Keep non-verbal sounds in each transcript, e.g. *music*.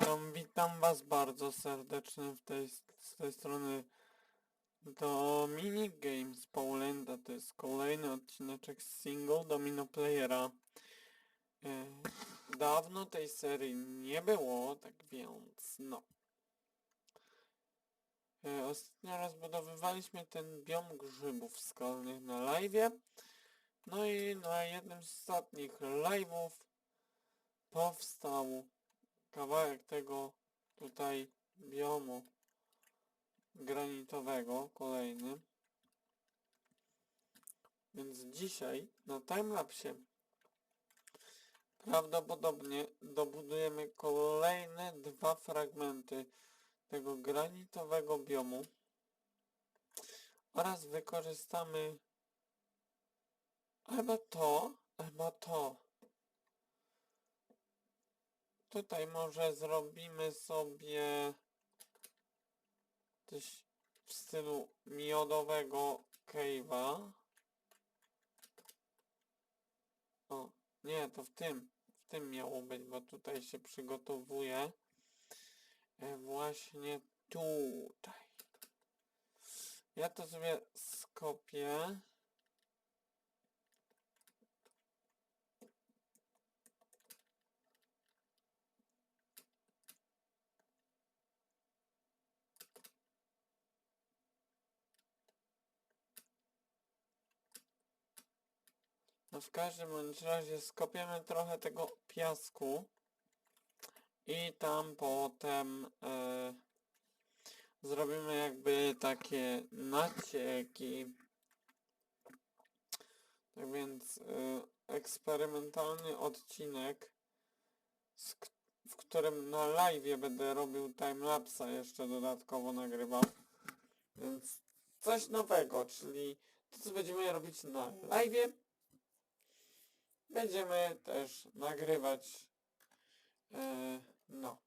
Witam, witam was bardzo serdecznie w tej, z tej strony do Minigames Polenda. To jest kolejny odcineczek z single Domino Playera. E, Dawno tej serii nie było, tak więc no. E, Ostatnio rozbudowywaliśmy ten biom grzybów skalnych na live. No i na jednym z ostatnich live'ów powstał kawałek tego tutaj biomu granitowego, kolejny. Więc dzisiaj na timelapsie prawdopodobnie dobudujemy kolejne dwa fragmenty tego granitowego biomu oraz wykorzystamy albo to, albo to. Tutaj może zrobimy sobie coś w stylu miodowego cave'a. O, nie, to w tym, w tym miało być, bo tutaj się przygotowuje właśnie tutaj. Ja to sobie skopię. No w każdym bądź razie skopiemy trochę tego piasku i tam potem e, zrobimy jakby takie nacieki. Tak więc e, eksperymentalny odcinek, w którym na live będę robił timelapsa jeszcze dodatkowo nagrywał. Więc coś nowego, czyli to co będziemy robić na live będziemy też nagrywać e, no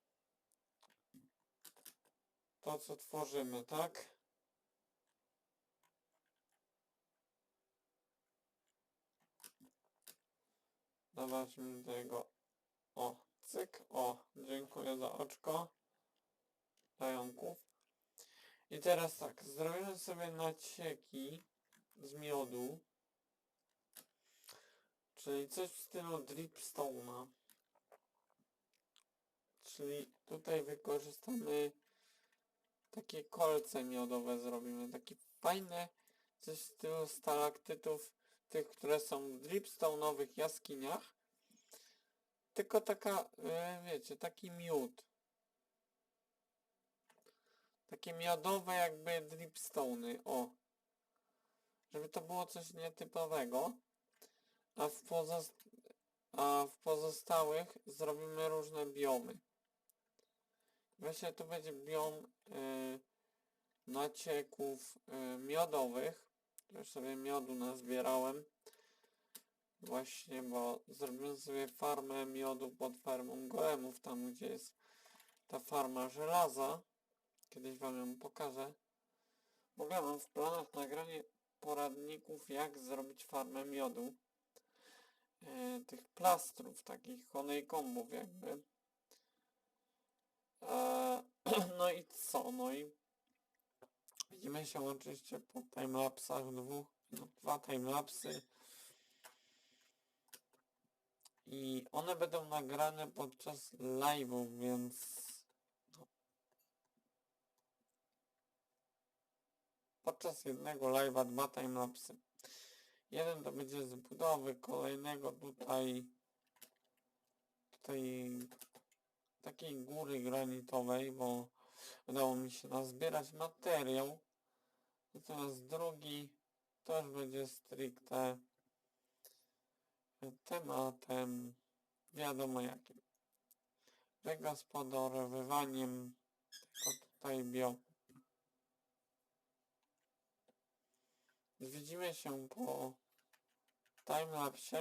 to co tworzymy, tak? Zobaczmy tego. O, cyk, o, dziękuję za oczko. Pająków. I teraz tak, zrobimy sobie nacieki z miodu. Czyli coś w stylu dripstone'a. Czyli tutaj wykorzystamy takie kolce miodowe zrobimy. Takie fajne coś w stylu stalaktytów, tych, które są w dripstone'owych jaskiniach. Tylko taka, e, wiecie, taki miód. Takie miodowe jakby dripstone'y, o. Żeby to było coś nietypowego. A w, a w pozostałych zrobimy różne biomy. Właśnie tu będzie biom y, nacieków y, miodowych. Już sobie miodu nazbierałem. Właśnie, bo zrobiłem sobie farmę miodu pod farmą golemów, tam gdzie jest ta farma żelaza. Kiedyś wam ją pokażę. W ogóle mam w planach nagranie poradników, jak zrobić farmę miodu e, tych plastrów, takich honeycombów jakby. E, *clears throat* no i co? No i widzimy się oczywiście po timelapsach dwóch, no, dwa timelapsy. I one będą nagrane podczas live'ów, więc no, podczas jednego live'a dwa timelapsy. Jeden to będzie z budowy kolejnego tutaj tutaj takiej góry granitowej, bo udało mi się nazbierać materiał. Natomiast drugi też będzie stricte tematem wiadomo jakim. Wygospodarowywaniem tego tutaj biomu. Widzimy się po timelapsie.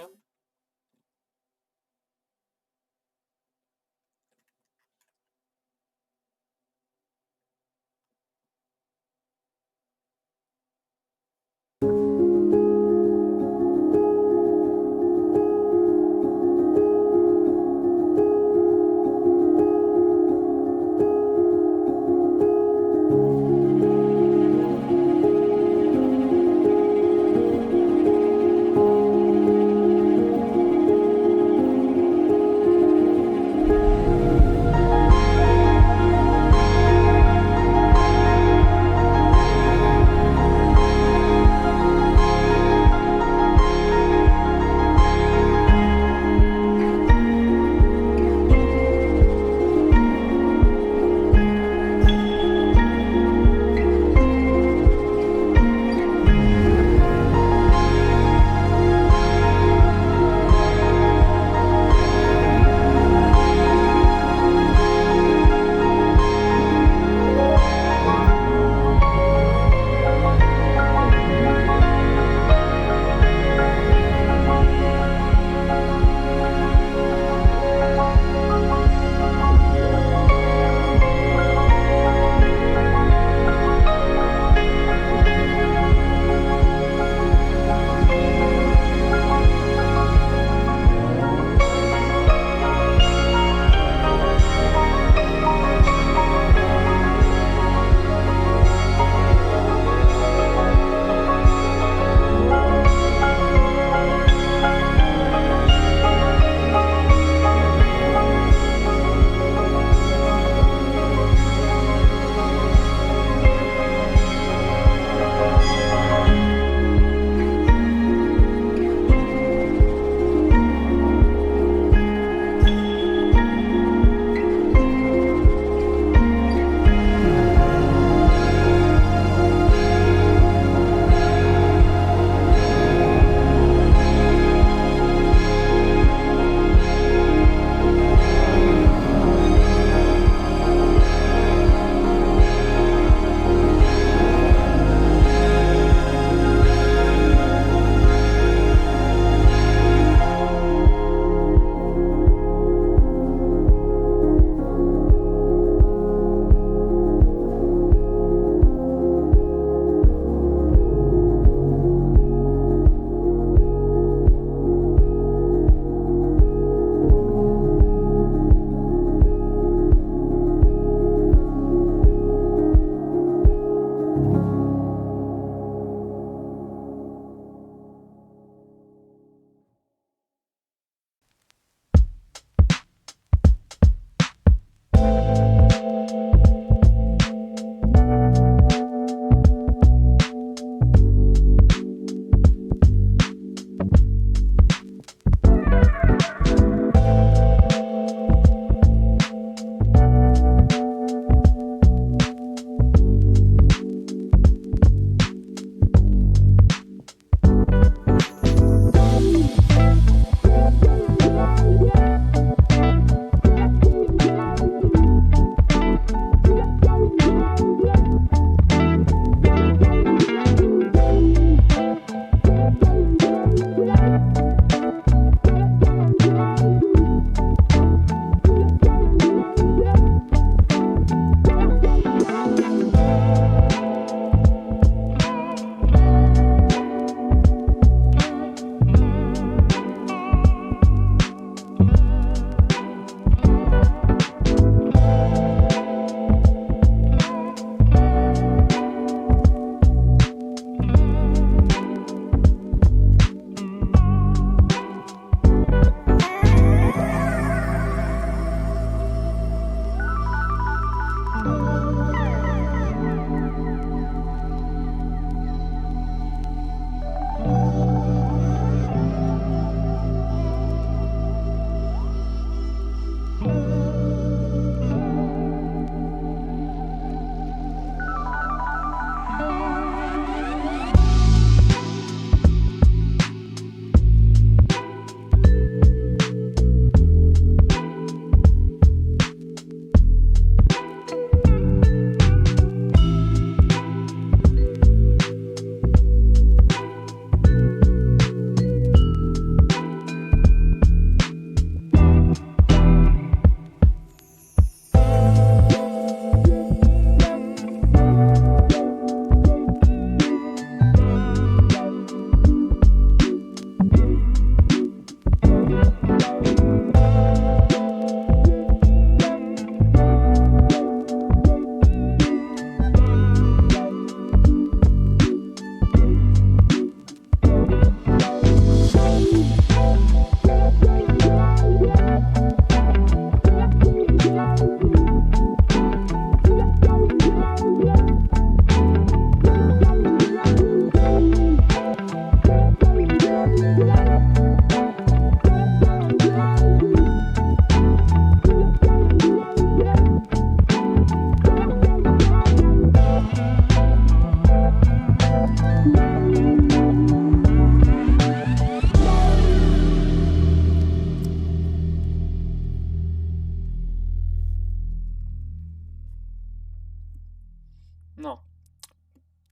No.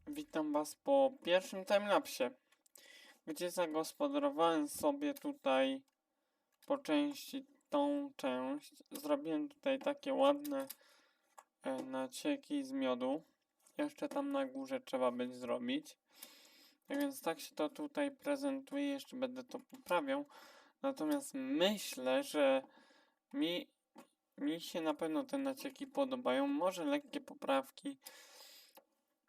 Witam Was po pierwszym timelapsie, gdzie zagospodarowałem sobie tutaj po części tą część. Zrobiłem tutaj takie ładne e, nacieki z miodu. Jeszcze tam na górze trzeba będzie zrobić. Tak więc tak się to tutaj prezentuje. Jeszcze będę to poprawiał. Natomiast myślę, że mi, mi się na pewno te nacieki podobają. Może lekkie poprawki.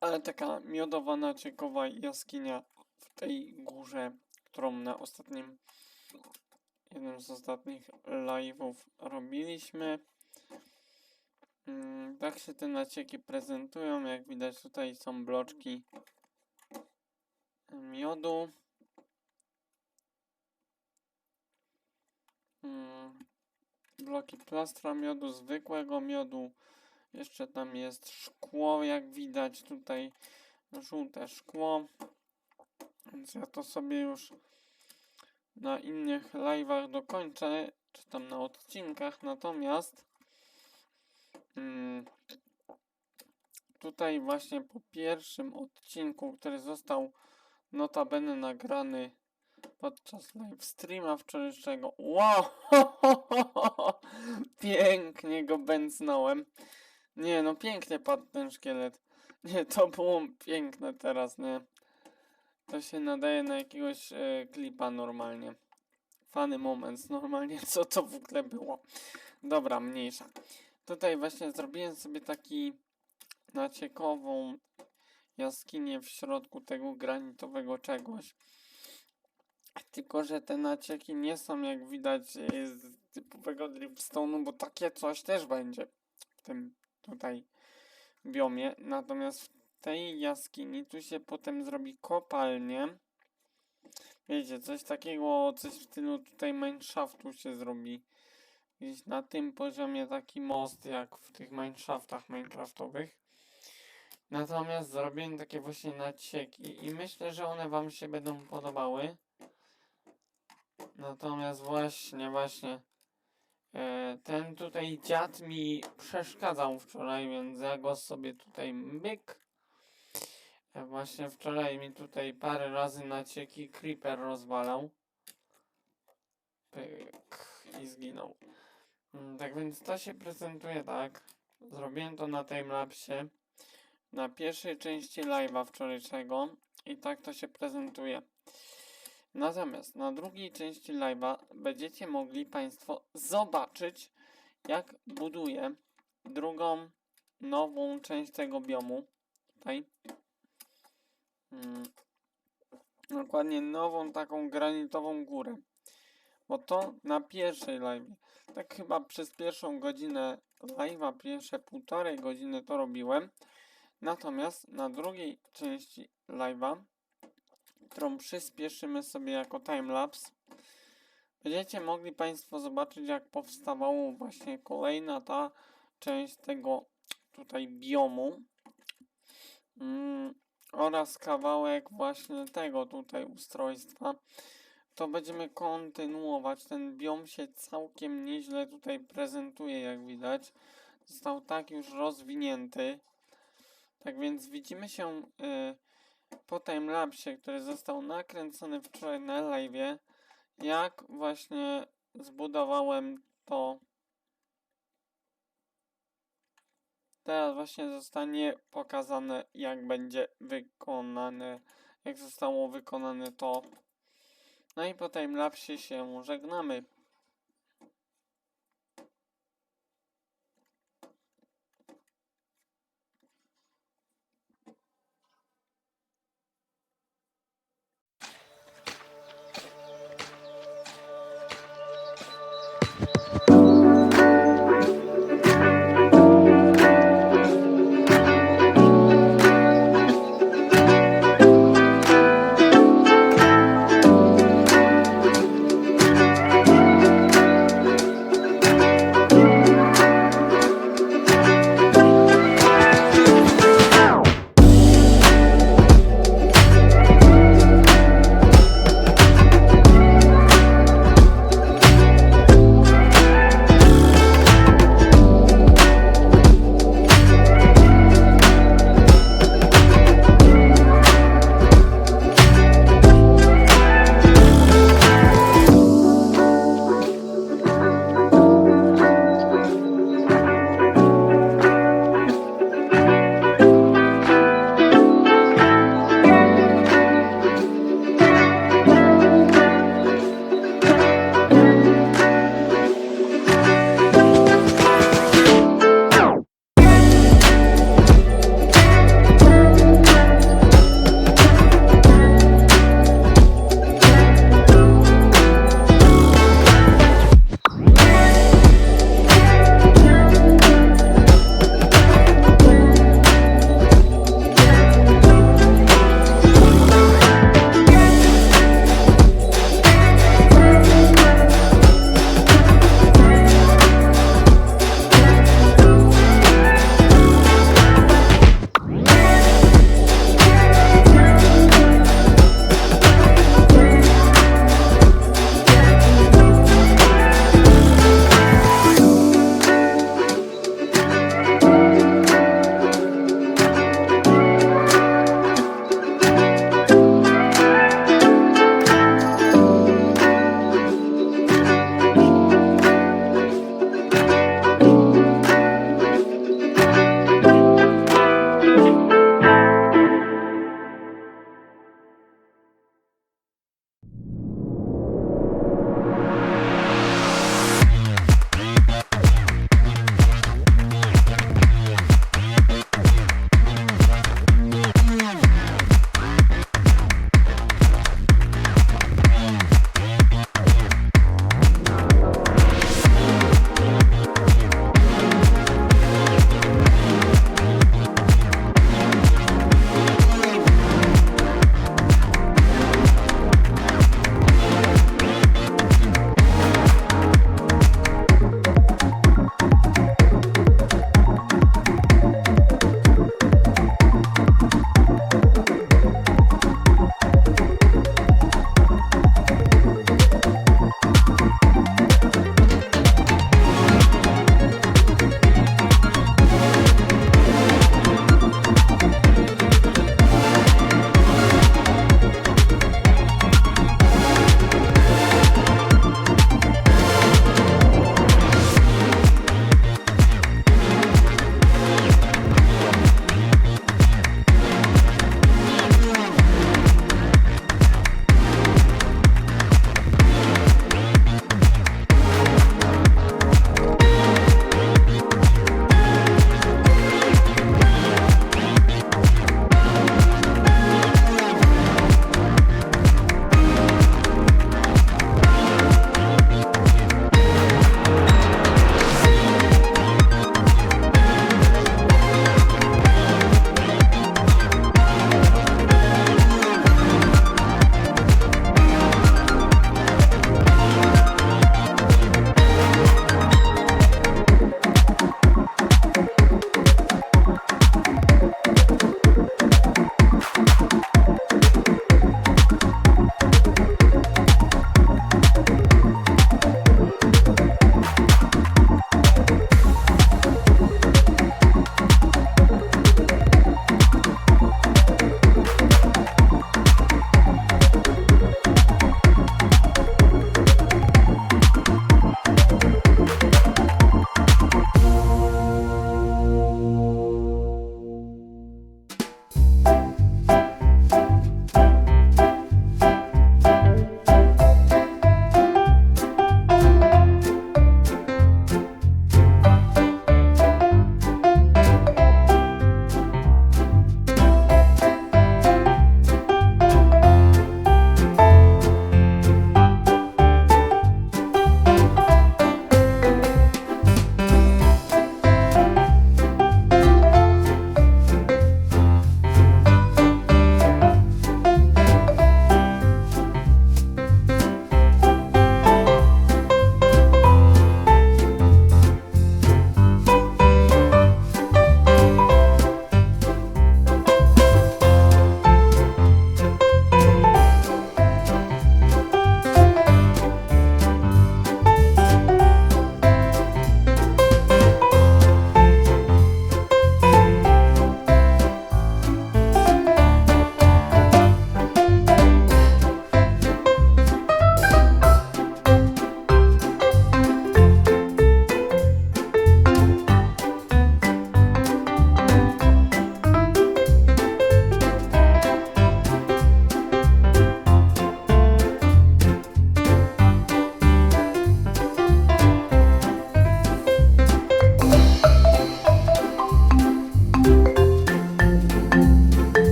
Ale taka miodowa naciekowa jaskinia w tej górze, którą na ostatnim, jednym z ostatnich live'ów robiliśmy. Mm, tak się te nacieki prezentują. Jak widać tutaj są bloczki miodu. Mm, bloki plastra miodu, zwykłego miodu. Jeszcze tam jest szkło, jak widać tutaj żółte szkło. Więc ja to sobie już na innych live'ach dokończę, czy tam na odcinkach. Natomiast mm, tutaj właśnie po pierwszym odcinku, który został notabene nagrany podczas live streama wczorajszego. Wow! *laughs* Pięknie go bęcnąłem. Nie, no pięknie padł ten szkielet. *laughs* Nie, to było piękne teraz, nie? To się nadaje na jakiegoś e, klipa normalnie. Funny moments, normalnie *laughs* co to w ogóle było. Dobra, mniejsza. Tutaj właśnie zrobiłem sobie taki naciekową jaskinię w środku tego granitowego czegoś. Tylko, że te nacieki nie są jak widać e, z typowego dripstone'u, bo takie coś też będzie w tym tutaj biomie. Natomiast w tej jaskini tu się potem zrobi kopalnię. Wiecie, coś takiego, coś w stylu tutaj mineshaftu się zrobi. Gdzieś na tym poziomie taki most, jak w tych mineshaftach minecraftowych. Natomiast zrobiłem takie właśnie nacieki i myślę, że one wam się będą podobały. Natomiast właśnie, właśnie ten tutaj dziad mi przeszkadzał wczoraj, więc ja go sobie tutaj myk. E, właśnie wczoraj mi tutaj parę razy nacieki creeper rozwalał. Pyk i zginął. Mm, Tak więc to się prezentuje tak. Zrobiłem to na timelapsie. Na pierwszej części live'a wczorajszego. I tak to się prezentuje. Natomiast na drugiej części live'a będziecie mogli Państwo zobaczyć, jak buduję drugą, nową część tego biomu. Tutaj. Mm. Dokładnie nową taką granitową górę. Bo to na pierwszej live. Tak chyba przez pierwszą godzinę live'a, pierwsze półtorej godziny to robiłem. Natomiast na drugiej części live'a którą przyspieszymy sobie jako timelapse. Będziecie mogli Państwo zobaczyć, jak powstawało właśnie kolejna ta część tego tutaj biomu mm, oraz kawałek właśnie tego tutaj ustrojstwa. To będziemy kontynuować. Ten biom się całkiem nieźle tutaj prezentuje, jak widać. Został tak już rozwinięty. Tak więc widzimy się. Yy, po timelapsie, który został nakręcony wczoraj na live, jak właśnie zbudowałem to. Teraz właśnie zostanie pokazane, jak będzie wykonane, jak zostało wykonane to. No i po timelapsie się żegnamy.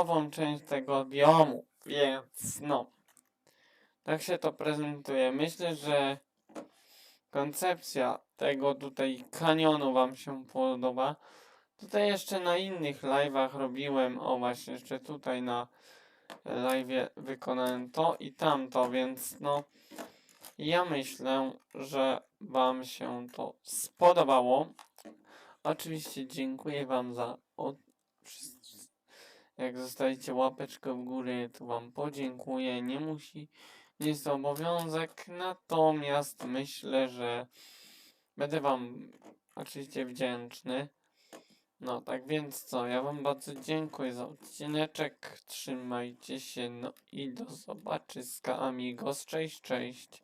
Nową część tego biomu, więc no. Tak się to prezentuje. Myślę, że koncepcja tego tutaj kanionu Wam się podoba. Tutaj jeszcze na innych live'ach robiłem, o właśnie, jeszcze tutaj na live'ie wykonałem to i tamto, więc no ja myślę, że Wam się to spodobało. Oczywiście dziękuję Wam za od... jak zostawicie łapeczkę w górę, to Wam podziękuję. Nie musi, nie jest to obowiązek, natomiast myślę, że będę Wam oczywiście wdzięczny. No, tak więc co, ja Wam bardzo dziękuję za odcineczek. Trzymajcie się, no i do zobaczyska, amigos. Cześć, cześć.